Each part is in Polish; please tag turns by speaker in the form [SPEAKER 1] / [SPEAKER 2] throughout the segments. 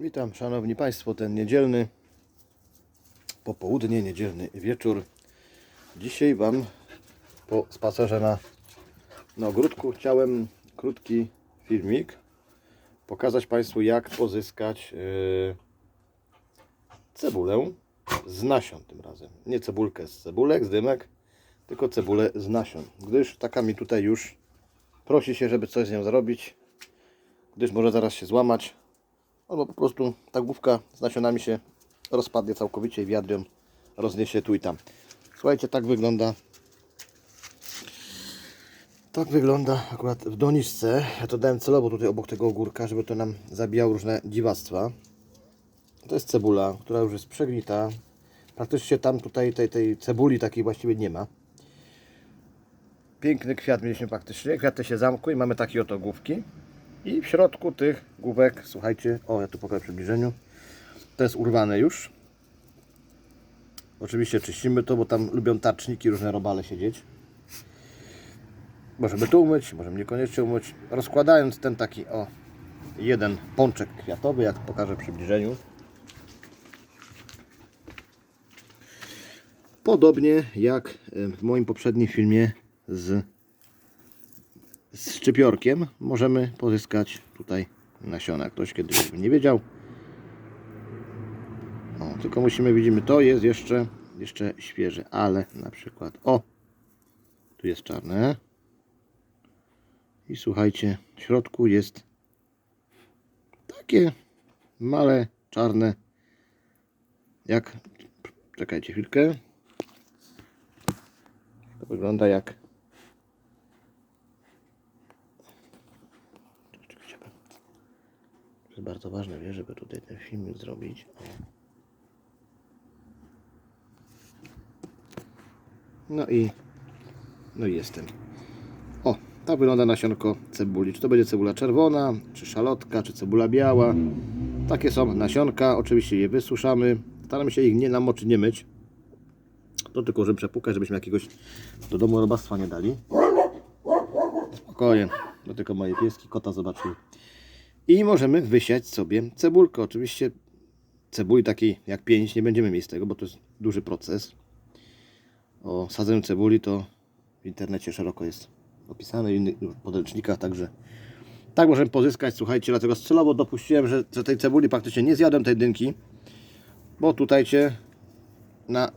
[SPEAKER 1] Witam Szanowni Państwo, ten niedzielny popołudnie, niedzielny wieczór. Dzisiaj Wam po spacerze na, na ogródku chciałem krótki filmik pokazać Państwu jak pozyskać yy, cebulę z nasion tym razem. Nie cebulkę z cebulek, z dymek, tylko cebulę z nasion. Gdyż taka mi tutaj już prosi się, żeby coś z nią zrobić, gdyż może zaraz się złamać, albo po prostu ta główka z nasionami się rozpadnie całkowicie i wiatr ją rozniesie tu i tam. Słuchajcie, tak wygląda tak wygląda akurat w doniczce. Ja to dałem celowo tutaj obok tego ogórka, żeby to nam zabijało różne dziwactwa. To jest cebula, która już jest przegnita. Praktycznie tam tutaj tej, tej cebuli takiej właściwie nie ma. Piękny kwiat mieliśmy praktycznie. Kwiaty się zamkły i mamy takie oto główki. I w środku tych główek, słuchajcie, o ja tu pokażę w przybliżeniu. To jest urwane już. Oczywiście czyścimy to, bo tam lubią tarczniki, różne robale siedzieć. Możemy to umyć, możemy niekoniecznie umyć. Rozkładając ten taki, o, jeden pączek kwiatowy, jak pokażę w przybliżeniu. Podobnie jak w moim poprzednim filmie z, z szczypiorkiem możemy pozyskać tutaj nasiona. Ktoś kiedyś nie wiedział. O, tylko musimy, widzimy, to jest jeszcze, jeszcze świeże, ale na przykład, o, tu jest czarne. I słuchajcie, w środku jest takie małe, czarne, jak, czekajcie chwilkę, to wygląda jak To jest bardzo ważne, wie, żeby tutaj ten filmik zrobić. O. No i no i jestem. O, tak wygląda nasionko cebuli. Czy to będzie cebula czerwona, czy szalotka, czy cebula biała. Takie są nasionka. Oczywiście je wysuszamy. Staramy się ich nie namoczyć, nie myć. To tylko, żeby przepukać, żebyśmy jakiegoś do domu robactwa nie dali. Spokojnie. To tylko moje pieski kota zobaczyły. I możemy wysiać sobie cebulkę. Oczywiście cebuli takiej jak pięć nie będziemy mieć z tego, bo to jest duży proces. O sadzeniu cebuli to w internecie szeroko jest opisane, w innych podręcznikach, także tak możemy pozyskać, słuchajcie, dlatego celowo dopuściłem, że, że tej cebuli praktycznie nie zjadłem tej dynki, bo tutaj cię na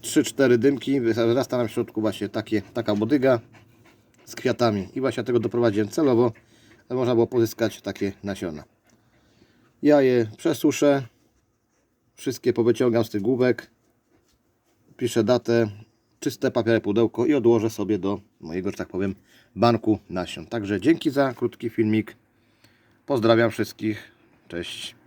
[SPEAKER 1] 3-4 dymki wyrasta nam w środku właśnie takie, taka bodyga z kwiatami i właśnie tego doprowadziłem celowo, można było pozyskać takie nasiona. Ja je przesuszę, wszystkie powyciągam z tych główek, piszę datę, czyste papiery pudełko i odłożę sobie do mojego, że tak powiem, banku nasion. Także dzięki za krótki filmik. Pozdrawiam wszystkich. Cześć.